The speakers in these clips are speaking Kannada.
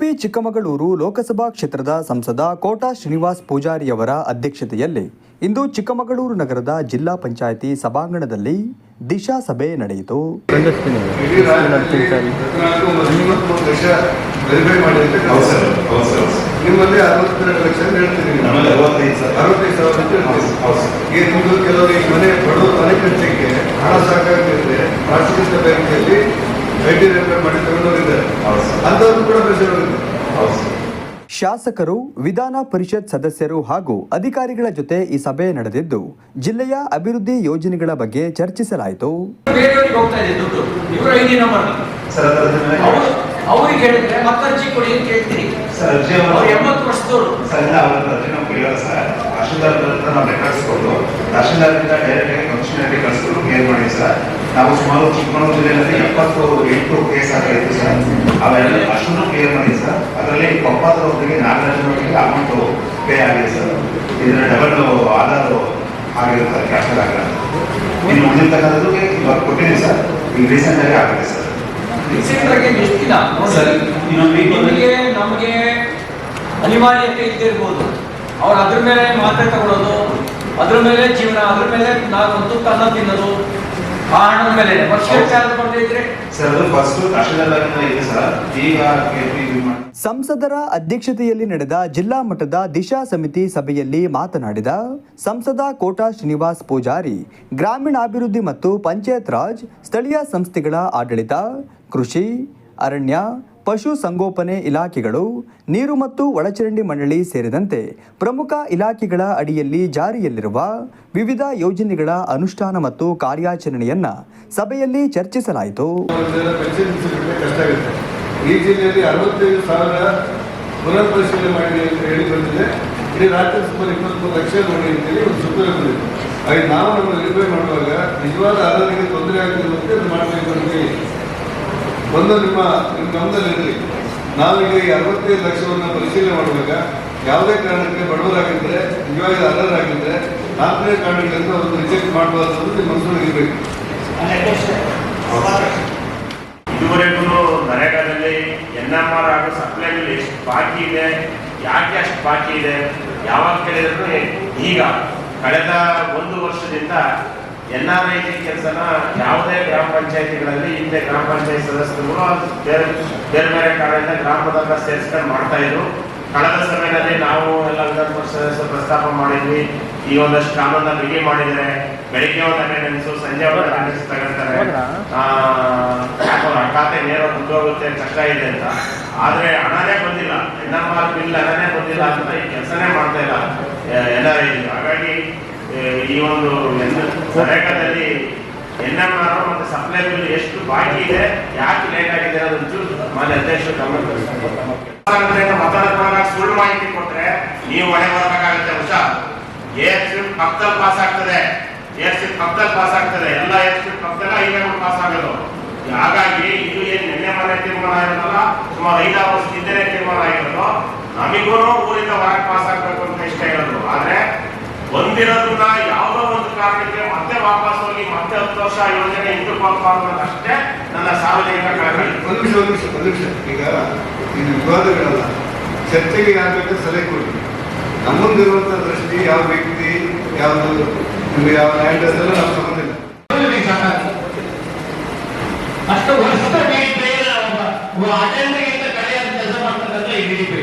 ಉಡುಪಿ, ಚಿಕ್ಕಮಗಳೂರು ಲೋಕಸಭಾ ಕ್ಷೇತ್ರದ ಸಂಸದ ಕೋಟಾ ಶ್ರೀನಿವಾಸ್ ಪೂಜಾರಿಯವರ ಅಧ್ಯಕ್ಷತೆಯಲ್ಲಿ ಇಂದು ಚಿಕ್ಕಮಗಳೂರು ನಗರದ ಜಿಲ್ಲಾ ಪಂಚಾಯಿತಿ ಸಭಾಂಗಣದಲ್ಲಿ ದಿಶಾ ಸಭೆ ನಡೆಯಿತು. ಬ್ಯಾಂಕಿನಲ್ಲಿ ಐ ಟಿ ಮಾಡಿ ತಗೊಂಡವರಿದ್ದಾರೆ ಅಂಥವ್ರು ಕೂಡ ಶಾಸಕರು ವಿಧಾನ ಪರಿಷತ್ ಸದಸ್ಯರು ಹಾಗೂ ಅಧಿಕಾರಿಗಳ ಜೊತೆ ಈ ಸಭೆ ನಡೆದಿದ್ದು ಜಿಲ್ಲೆಯ ಅಭಿವೃದ್ಧಿ ಯೋಜನೆಗಳ ಬಗ್ಗೆ ಚರ್ಚಿಸಲಾಯಿತು. ಅವ್ರಿಗೆ ಹೇಳಿದ್ರೆ ಮತ್ತೆ ಅರ್ಜಿ ಕೊಡಿ ಅಂತ ಹೇಳ್ತೀರಿ ಅವ್ರು ಎಂಬತ್ತು ವರ್ಷದವರು. ಸರ್ ಅವರ ನಾವು ಸರ್. ತಹಶೀಲ್ದಾರ್ ಹತ್ರ ನಾವು ರೆಕಾರ್ಡ್ಸ್ ಕೊಟ್ಟು ಡೈರೆಕ್ಟ್ ಆಗಿ ಕಮಿಷನರ್ಗೆ ಕಳಿಸ್ಕೊಂಡು ಕ್ಲಿಯರ್ ಮಾಡಿ ಸರ್. ನಾವು ಸುಮಾರು ಚಿಕ್ಕಮಗಳೂರು ಜಿಲ್ಲೆಯಲ್ಲಿ ಎಪ್ಪತ್ತು ಎಂಟು ಕೇಸ್ ಆಗಿತ್ತು ಸರ್. ಅವೆಲ್ಲ ಅಷ್ಟನ್ನು ಕ್ಲಿಯರ್ ಮಾಡಿ ಸರ್. ಅದರಲ್ಲಿ ಕೊಪ್ಪದವರಿಗೆ ನಾಲ್ಕು ಲಕ್ಷದವರೆಗೆ ಅಮೌಂಟ್ ಪೇ ಆಗಿದೆ ಸರ್. ಇದರ ಡಬಲ್ ಆಧಾರ್ ಆಗಿರುತ್ತೆ ಕ್ಯಾನ್ಸಲ್ ಆಗಿಲ್ಲ ಇನ್ನು ಉಳಿದಿರ್ತಕ್ಕಂಥದ್ದು ಇವಾಗ ಕೊಟ್ಟಿದ್ದೀನಿ ಸರ್. ಈಗ ರೀಸೆಂಟ್ ಆಗಿ ಆಗಿದೆ ಸರ್. ರೀಸೆಂಟ್ ಆಗಿ ಎಷ್ಟು ದಿನ? ಸರ್, ಇನ್ನೊಂದು ನಮಗೆ ಅನಿವಾರ್ಯತೆ ಇದ್ದಿರ್ಬೋದು ಅವ್ರು ಅದ್ರ ಮೇಲೆ ಮಾತ್ರೆ ತಗೊಳ್ಳೋದು ಅದ್ರ ಮೇಲೆ ಜೀವನ ಅದ್ರ ಮೇಲೆ ನಾವು ಒಂದು ಕನ್ನ ತಿನ್ನೋದು ಮೇಲೆ ಸಂಸದರ ಅಧ್ಯಕ್ಷತೆಯಲ್ಲಿ ನಡೆದ ಜಿಲ್ಲಾ ಮಟ್ಟದ ದಿಶಾ ಸಮಿತಿ ಸಭೆಯಲ್ಲಿ ಮಾತನಾಡಿದ ಸಂಸದ ಕೋಟಾ ಶ್ರೀನಿವಾಸ್ ಪೂಜಾರಿ ಗ್ರಾಮೀಣಾಭಿವೃದ್ಧಿ ಮತ್ತು ಪಂಚಾಯತ್ ರಾಜ್ ಸ್ಥಳೀಯ ಸಂಸ್ಥೆಗಳ ಆಡಳಿತ ಕೃಷಿ ಅರಣ್ಯ ಪಶು ಸಂಗೋಪನೆ ಇಲಾಖೆಗಳು, ನೀರು ಮತ್ತು ಒಳಚರಂಡಿ ಮಂಡಳಿ ಸೇರಿದಂತೆ ಪ್ರಮುಖ ಇಲಾಖೆಗಳ ಅಡಿಯಲ್ಲಿ ಜಾರಿಯಲ್ಲಿರುವ ವಿವಿಧ ಯೋಜನೆಗಳ ಅನುಷ್ಠಾನ ಮತ್ತು ಕಾರ್ಯಾಚರಣೆಯನ್ನ ಸಭೆಯಲ್ಲಿ ಚರ್ಚಿಸಲಾಯಿತು. ಈ ಜಿಲ್ಲೆಯಲ್ಲಿ ಅರವತ್ತೈದು ಸಾವಿರ ಪುನರ್ ಪರಿಶೀಲನೆ ಮಾಡಿ ಅಂತ ಹೇಳಿ ಬಂದಿದೆ. ಇಡೀ ರಾಜ್ಯ ಸುಮಾರು ಇಪ್ಪತ್ತ್ಮೂರು ಲಕ್ಷ ನೋಡಿ ಅಂತೇಳಿ ಒಂದು ಸುತ್ತೋಲೆ ಬಂದಿದೆ. ಹಾಗೆ ನಾವು ನಮ್ಮ ವೆರಿಫೈ ಮಾಡುವಾಗ ನಿಜವಾದ ಆರೋಗ್ಯಕ್ಕೆ ತೊಂದರೆ ಆಗಿರುವಂತೆ ಅದು ಮಾಡಬೇಕು ಅಂತೇಳಿ ಒಂದು ನಿಮ್ಮ ನಿಮ್ಮ ಗಮನದಲ್ಲಿರಲಿ ನಾವೀಗ ಈ ಅರವತ್ತೈದು ಲಕ್ಷವನ್ನು ಪರಿಶೀಲನೆ ಮಾಡುವಾಗ ಯಾವುದೇ ಕಾರಣಕ್ಕೆ ಬಡವರಾಗಿದ್ದರೆ ನಿಜವಾಗಿ ಅರ್ಹರಾಗಿದ್ದರೆ ನಾಲ್ಕನೇ ಕಾರಣಗಳಿಂದ ಒಂದು ರಿಜೆಕ್ಟ್ ಮಾಡಬಾರ್ದು ನಿಮ್ಮ ಮನಸ್ಸೊಳಗೆ ಇರಬೇಕು. ಇದುವರೆಗೂ ನರೇಗಾದಲ್ಲಿ ಎನ್ ಎಂ ಆರ್ ಹಾಗೂ ಸಪ್ಲೈನಲ್ಲಿ ಎಷ್ಟು ಬಾಕಿ ಇದೆ, ಯಾಕೆ ಅಷ್ಟು ಬಾಕಿ ಇದೆ, ಯಾವಾಗ ಕೇಳಿದ್ರು ಈಗ ಕಳೆದ ಒಂದು ವರ್ಷದಿಂದ ಎನ್ ಆರ್ ಐ ಟಿ ಕೆಲಸನ ಯಾವುದೇ ಗ್ರಾಮ ಪಂಚಾಯತಿಗಳಲ್ಲಿ ಹಿಂದೆ ಗ್ರಾಮ ಪಂಚಾಯತ್ ಸದಸ್ಯರುಗಳು ಬೇರೆ ಬೇರೆ ಬೇರೆ ಕಾರಣದಿಂದ ಗ್ರಾಮದಾಗ ಸೇರಿಸ್ಕೊಂಡು ಮಾಡ್ತಾ ಇದ್ರು. ಕಳೆದ ಸಮಯದಲ್ಲಿ ನಾವು ಎಲ್ಲ ವಿಧಾನ ಪರಿಷತ್ ಪ್ರಸ್ತಾಪ ಮಾಡಿದ್ವಿ ಈ ಒಂದಷ್ಟು ಗ್ರಾಮದ ಬಿಗಿ ಮಾಡಿದರೆ ಬೆಳಿಗ್ಗೆ ಒಂದು ಅಟೆಂಡೆನ್ಸು ಸಂಜೆ ಒಂದು ಅಟೆಂಡೆನ್ಸ್ ತಗೊಳ್ತಾರೆ. ಖಾತೆ ನೇರ ದುಡ್ಡು ಹೋಗುತ್ತೆ ಕಷ್ಟ ಇದೆ ಅಂತ. ಆದ್ರೆ ಹಣನೇ ಬಂದಿಲ್ಲ. ಎನ್ ಆರ್ ಬಿಲ್ ಹಣನೇ ಬಂದಿಲ್ಲ ಅಂತ ಈ ಕೆಲಸನೇ ಮಾಡ್ತಾ ಇಲ್ಲ. ಎಲ್ಲ ಹಾಗಾಗಿ ಈ ಒಂದು ನರೇಗಾದಲ್ಲಿ ಎನ್ ಎಂ ಆರ್ ಮತ್ತೆ ಸಪ್ಲೈ ಬಿಲ್ ಎಷ್ಟು ಬಾಕಿ ಇದೆ, ಯಾಕೆ ಲೇಟ್ ಆಗಿದೆ ಅನ್ನೋದು ಮಾನ್ಯ ಅಧ್ಯಕ್ಷರು ಗಮನ. ಮಾತಾಡೋದ್ರೊಳಗೆ ಸುಳ್ಳು ಮಾಹಿತಿ ಕೊಟ್ರೆ ನೀವು ಹೊಣೆ ಬರಬೇಕಾಗುತ್ತೆ ಏರ್ ಸ್ಟ್ರಿಪ್ ಪಕ್ಕದಲ್ಲಿ ಪಾಸ್ ಆಗ್ತದೆ. ಏರ್ ಪಾಸ್ ಆಗ್ತದೆ. ಎಲ್ಲ ಏರ್ ಸ್ಟ್ರಿಪ್ ಪಾಸ್ ಆಗೋದು. ಹಾಗಾಗಿ ಇದು ಏನ್ ನಿನ್ನೆ ಮನೆ ತೀರ್ಮಾನ ಆಗಿರೋದಲ್ಲ? ಸುಮಾರು ಐದಾರು ವರ್ಷ ಹಿಂದೆ ತೀರ್ಮಾನ ಆಗಿರೋದು. ನಮಗೂ ಊರಿಂದ ಹೊರಗೆ ಪಾಸ್ ಆಗ್ಬೇಕು ಅಂತ ಇಷ್ಟ ಇರೋದು. ಆದ್ರೆ ಬಂದಿರೋದನ್ನ ಯಾವುದೋ ಒಂದು ಕಾರಣಕ್ಕೆ ಮತ್ತೆ ವಾಪಸ್ ಹೋಗಿ ಮತ್ತೆ ಹತ್ತು ವರ್ಷ ಯೋಜನೆ ಅಂತ ಅಷ್ಟೇ ನನ್ನ ಸಾರ್ವಜನಿಕ ಕಾರಣ ಒಂದು ನಿಮಿಷ ಒಂದು ನಿಮಿಷ ಒಂದು ನಿಮಿಷ. ಈಗ ಇದು ವಿವಾದಗಳಲ್ಲ. ಚರ್ಚೆಗೆ ಯಾಕೆ ಸಲಹೆ ಕೊಡಿ. ದೃಷ್ಟಿ ಯಾವ ವ್ಯಕ್ತಿ ಯಾವುದು ನಿಮ್ಗೆ ಯಾವ ಲ್ಯಾಂಡ್ ಅದೆಲ್ಲ ನಾವು ಸಂಬಂಧ ಇಲ್ಲ ಅಷ್ಟು ವರ್ಷದ ಅಟೆಂಡರ್ಗಿಂತ ಕಡೆಯ ಕೆಲಸ ಮಾಡ್ತಕ್ಕಂಥ ಈ ಬಿಡಿಪಿ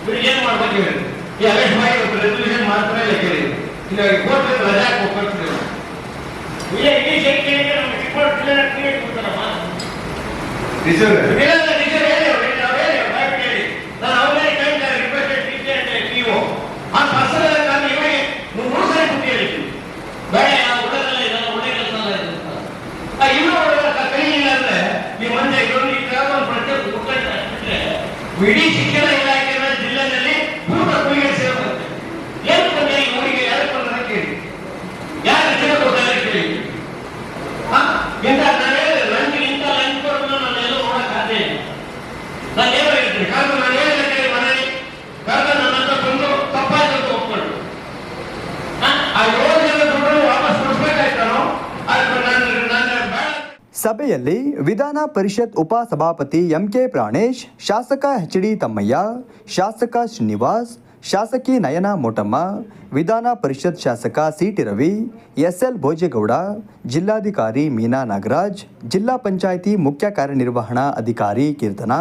ಇವ್ರು ಏನ್ ಮಾಡ್ಬೇಕು ಹೇಳಿ? ಈ ಅರೆಸ್ಟ್ ಮಾಡಿ ರೆಸಲ್ಯೂಷನ್ ಮಾತ್ರ ಲೆಕ್ಕ ಇದೆ ಇಲ್ಲ ಕೋರ್ಟ್ ರಜಾ ಹೋಗ್ತಿಲ್ಲ ಇಲ್ಲೇ ಇಡೀ ಶಕ್ತಿ ನಮ್ಗೆ ರಿಪೋರ್ಟ್ ಕ್ಲಿಯರ್ ಕೊಡ್ತಾರಮ್ಮ ನಿಜವೇ ಇಲ್ಲ ನಿಜ ಹೇಳಿ ಅವ್ರಿಗೆ ನಾವು ಹೇಳಿ ಅವ್ರು ದಯವಿಟ್ಟು ಹೇಳಿ ನಾನು ಅವರೇ ಕೈಂಡ್ ರಿಕ್ವೆಸ್ಟೆಡ್ ಟೀಚರ್ ಅಂಡ್ ನೀವು ಆ ಪರ್ಸನಲ್ ನಾನು ಇವಾಗ ಮೂರು ಸರಿ ಬುದ್ಧಿ ಹೇಳಿದ್ದೀನಿ ಬೇಡ ನಾವು ಒಳ್ಳೆದಲ್ಲ ಇದೆಲ್ಲ ಒಳ್ಳೆ ಕೆಲಸ ಅಲ್ಲ ಇದು ಅಂತ. ಆ ಇನ್ನೂ ಕಲಿಯಿಲ್ಲ ಅಂದ್ರೆ ನೀವು ಮುಂದೆ ಇದೊಂದು ಈ ತರ ಒಂದು ಪ್ರತ್ಯೇಕ ಮುಖಂಡ ಬಿಟ್ರೆ ಇಡೀ ಶಿಕ್ಷಣ ಇಲಾಖೆಯ ಜಿಲ್ಲೆಯಲ್ಲಿ ಪೂರ್ಣ ಕುಲಿಗೆ ಸೇರುತ್ತೆ ಏನು ಬಂದೆ ಈ ಊರಿಗೆ ಯಾರು ಬಂದ್ರೆ ಕೇಳಿ ಯಾರು ಹೆಸರು ಕೊಡ್ತಾರೆ ಕೇಳಿ ಹಾ? ಇಂಥ ನಾನು ಹೇಳಿದೆ ನನಗೆ ಇಂಥ ಲಂಚ್ ಬರೋದನ್ನ ನಾನು ಎಲ್ಲೂ ನೋಡಕ್ ಸಾಧ್ಯ ಇಲ್ಲ ನಾನು ಏನೋ ಹೇಳ್ತೀನಿ ಕಾರಣ ನಾನು ಹೇಳಿದ ಕೇಳಿ ಮನೆಯಲ್ಲಿ ಕಾರಣ ನನ್ನ ಹತ್ರ ಬಂದು ತಪ್ಪಾಯ್ತು ಅಂತ ಒಪ್ಕೊಂಡು ಆ ಏಳು ಜನ ದುಡ್ಡನ್ನು ವಾಪಸ್ ಅದಕ್ಕೆ ನಾನು ನಾನು ಬೇಡ. ಸಭೆಯಲ್ಲಿ ವಿಧಾನ ಪರಿಷತ್ ಉಪಸಭಾಪತಿ ಎಂಕೆ ಪ್ರಾಣೇಶ್, ಶಾಸಕ ಎಚ್ ಡಿ ತಮ್ಮಯ್ಯ, ಶಾಸಕ ಶ್ರೀನಿವಾಸ್ ಶಾಸಕಿ ನಯನ ಮೋಟಮ್ಮ, ವಿಧಾನ ಪರಿಷತ್ ಶಾಸಕ ಸಿಟಿ ರವಿ, ಎಸ್ಎಲ್ ಭೋಜೇಗೌಡ, ಜಿಲ್ಲಾಧಿಕಾರಿ ಮೀನಾ ನಾಗರಾಜ್, ಜಿಲ್ಲಾ ಪಂಚಾಯಿತಿ ಮುಖ್ಯ ಕಾರ್ಯನಿರ್ವಹಣಾ ಅಧಿಕಾರಿ ಕೀರ್ತನ,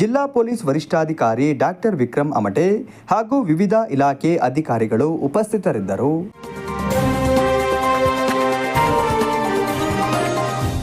ಜಿಲ್ಲಾ ಪೊಲೀಸ್ ವರಿಷ್ಠಾಧಿಕಾರಿ ಡಾಕ್ಟರ್ ವಿಕ್ರಮ್ ಅಮಟೆ ಹಾಗೂ ವಿವಿಧ ಇಲಾಖೆ ಅಧಿಕಾರಿಗಳು ಉಪಸ್ಥಿತರಿದ್ದರು.